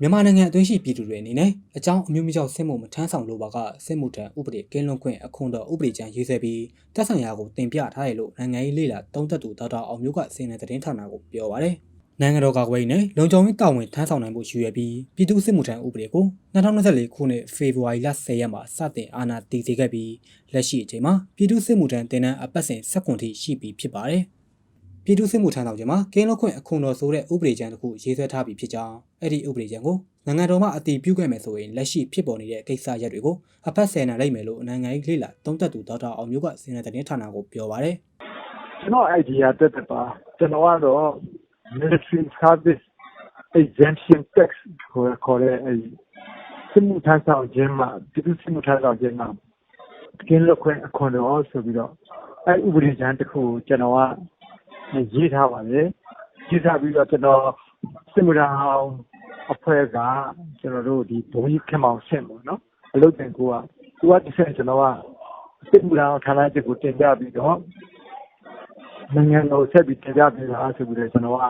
မြန်မာနိုင်ငံအတွင်းရှိပြည်သူတွေအနေနဲ့အကြောင်းအမျိုးမျိုးကြောင့်စစ်မှုမထမ်းဆောင်လိုပါကစစ်မှုထမ်းဥပဒေကင်းလွတ်ခွင့်အခွင့်တော်ဥပဒေချမ်းရေးဆွဲပြီးတပ်ဆိုင်ရာကိုတင်ပြထားတယ်လို့နိုင်ငံရေးလေလာတုံးသက်သူဒေါက်တာအောင်မျိုးကစီရင်သတင်းဌာနကိုပြောပါရယ်နိုင်ငံတော်ကာကွယ်ရေးနဲ့လုံခြုံရေးတာဝန်ထမ်းဆောင်နိုင်မှုရှိရပြီးပြည်သူစစ်မှုထမ်းဥပဒေကို2024ခုနှစ်ဖေဖော်ဝါရီလ10ရက်မှာစတင်အာဏာတည်စေခဲ့ပြီးလက်ရှိအချိန်မှာပြည်သူစစ်မှုထမ်းတင်နန်းအပတ်စဉ်7ခုထိရှိပြီဖြစ်ပါတယ်။ ပြည်သူ့စစ်မှုထမ်းဆောင်ခြင်းမှာကင်းလွတ်ခွင့်အခွင့်တော်ဆိုတဲ့ဥပဒေကြမ်းတစ်ခုရေးဆွဲထားပြီးဖြစ်ကြောင်းအဲ့ဒီဥပဒေကြမ်းကိုနိုင်ငံတော်မှအတည်ပြုခဲ့မယ်ဆိုရင်လက်ရှိဖြစ်ပေါ်နေတဲ့ကိစ္စရပ်တွေကိုအဖက်ဆယ်နိုင်လိမ့်မယ်လို့နိုင်ငံရေးလေ့လာသုံးသပ်သူဒေါက်တာအောင်မျိုးကစီနေသတင်းဌာနကိုပြောပါရယ်ကျွန်တော် idea တက်တက်ပါကျွန်တော်ကတော့ military service exemption tax ကိုခေါ်တဲ့အဲဒီစစ်မှုထမ်းဆောင်ခြင်းမှာပြည်သူ့စစ်မှုထမ်းဆောင်ခြင်းမှာကင်းလွတ်ခွင့်အခွင့်အရေးဆိုပြီးတော့အဲဥပဒေကြမ်းတစ်ခုကိုကျွန်တော်က ရေးထားပါတယ်ရေးထားပြီးတော့ကျွန်တော်စစ်မှုထမ်းအောင်အဖွဲ့ကကျွန်တော်တို့ဒီဘုံကြီးခင်မောင်ဆင့်ပေါ့နော်အလုပ်တင်ကိုကသူကတစ်ဆက်ကျွန်တော်ကစစ်မှုထမ်းအောင်ဌာနချုပ်ကိုတင်ပြပြီးတော့နိုင်ငံတော်ဆက်ပြီးတင်ပြပေးတာဆိုပြီးတော့ကျွန်တော်က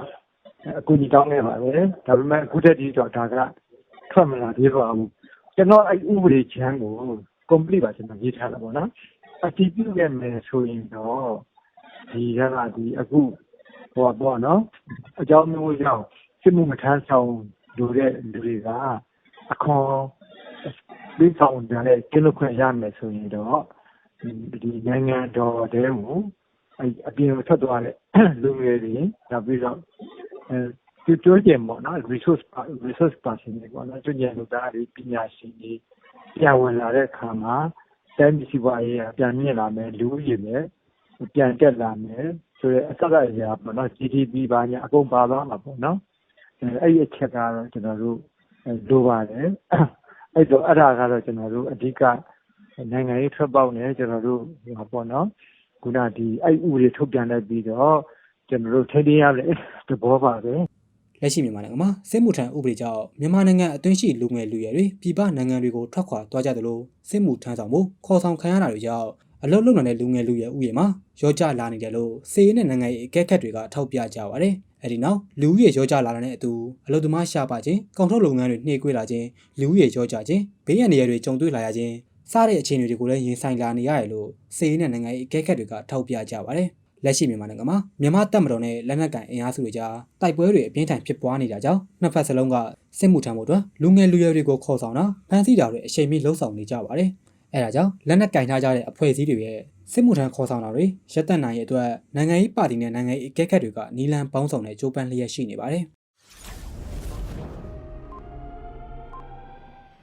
အကူအညီတောင်းခဲ့ပါတယ်ဒါပေမဲ့အခုတည်းကတော့ဒါကထွက်မလာသေးပါဘူးကျွန်တော်အဲ့ဥပဒေချမ်းကို complete ပါကျွန်တော်ရေးထားတာပေါ့နော်အတည်ပြုခဲ့မယ်ဆိုရင်တော့ ဒီကကဒီအခုဟိုပေါ့နော်အကြောင်းမျိုးကြောင့် စစ်မှုမထမ်းဆောင်လို့တဲ့လူတွေက အခွန်ပြီးဆောင်တယ်ကျင်းလို့ခွင့်ရမယ်ဆိုရင်တော့ဒီနိုင်ငံတော်တဲကိုအဲ့အပြင်ကိုထွက်သွားတဲ့ လူငယ်တွေ နောက်ပြီးတော့အဲပြောကြင်ပေါ့နော် resource resource person တွေပေါ့နော်ကျွမ်းကျင်လူသားတွေ ပညာရှင်တွေ ပြန်ဝင်လာတဲ့အခါမှာ တိုင်းပြည်စီးပွားရေးက ပြန်မြင့်လာမယ် လူဦးရေနဲ့ ပြန်တက်လာမယ်ဆိုတော့အစအရာပေါ့နော် GDP ဘာညာအကုန်ပါသွားမှာပေါ့နော်အဲအဲ့ဒီအချက်ကတော့ကျွန်တော်တို့လိုပါတယ်အဲ့တော့အဲ့ဒါကတော့ကျွန်တော်တို့အဓိကနိုင်ငံရေးထွက်ပေါက်နဲ့ကျွန်တော်တို့ဟောပေါ့နော်ခုနဒီအဲ့ဥပဒေထုတ်ပြန်လိုက်ပြီးတော့ကျွန်တော်တို့ထိန်းသိမ်းရတဲ့သဘောပါပဲလက်ရှိမြန်မာနိုင်ငံမှာစစ်မှုထမ်းဥပဒေကြောင့်မြန်မာနိုင်ငံအတွင်းရှိလူငယ်လူရွယ်တွေပြည်ပနိုင်ငံတွေကိုထွက်ခွာသွားကြသလိုစစ်မှုထမ်းဆောင်မှုခေါ်ဆောင်ခံရတာတွေကြောင့် အလုတ်လုံနေတဲ့လူငယ်လူရွယ်ဥယျာဉ်မှာရောကြလာနေတယ်လို့စီးရဲနဲ့နိုင်ငံရေးအကဲခတ်တွေကထောက်ပြကြပါတယ်။အဲဒီနောက်လူဦးရေရောကြလာတဲ့အတူအလုတ်သမားရှားပါခြင်းကောင်ထုတ်လုပ်ငန်းတွေနှေးကွေးလာခြင်းလူဦးရေရောကြခြင်းဘေးရန်နေရာတွေကြုံတွေ့လာရခြင်းစတဲ့အခြေအနေတွေကိုလည်းရင်ဆိုင်လာနေရတယ်လို့စီးရဲနဲ့နိုင်ငံရေးအကဲခတ်တွေကထောက်ပြကြပါတယ်။လက်ရှိမြန်မာနိုင်ငံမှာမြန်မာတပ်မတော်နဲ့လက်နက်ကိုင်အင်အားစုတွေကြားတိုက်ပွဲတွေအပြင်းထန်ဖြစ်ပွားနေတာကြောင့်နှစ်ဖက်စလုံးကစစ်မှုထမ်းမှုအတွက်လူငယ်လူရွယ်တွေကိုခေါ်ဆောင်တာဖမ်းဆီးတာတွေအချိန်မီလှုံ့ဆော်နေကြပါတယ်။ အဲဒါကြောင့်လက်နက်ကင်ထားကြတဲ့အဖွဲ့အစည်းတွေရဲ့စစ်မှုထမ်းခေါ်ဆောင်တာတွေရပ်တန့်နိုင်ရဲ့အတွက်နိုင်ငံရေးပါတီနဲ့နိုင်ငံရေးအကဲခတ်တွေကနီလန်ပေါင်းဆောင်တဲ့ကြိုးပမ်းလျက်ရှိနေပါတယ်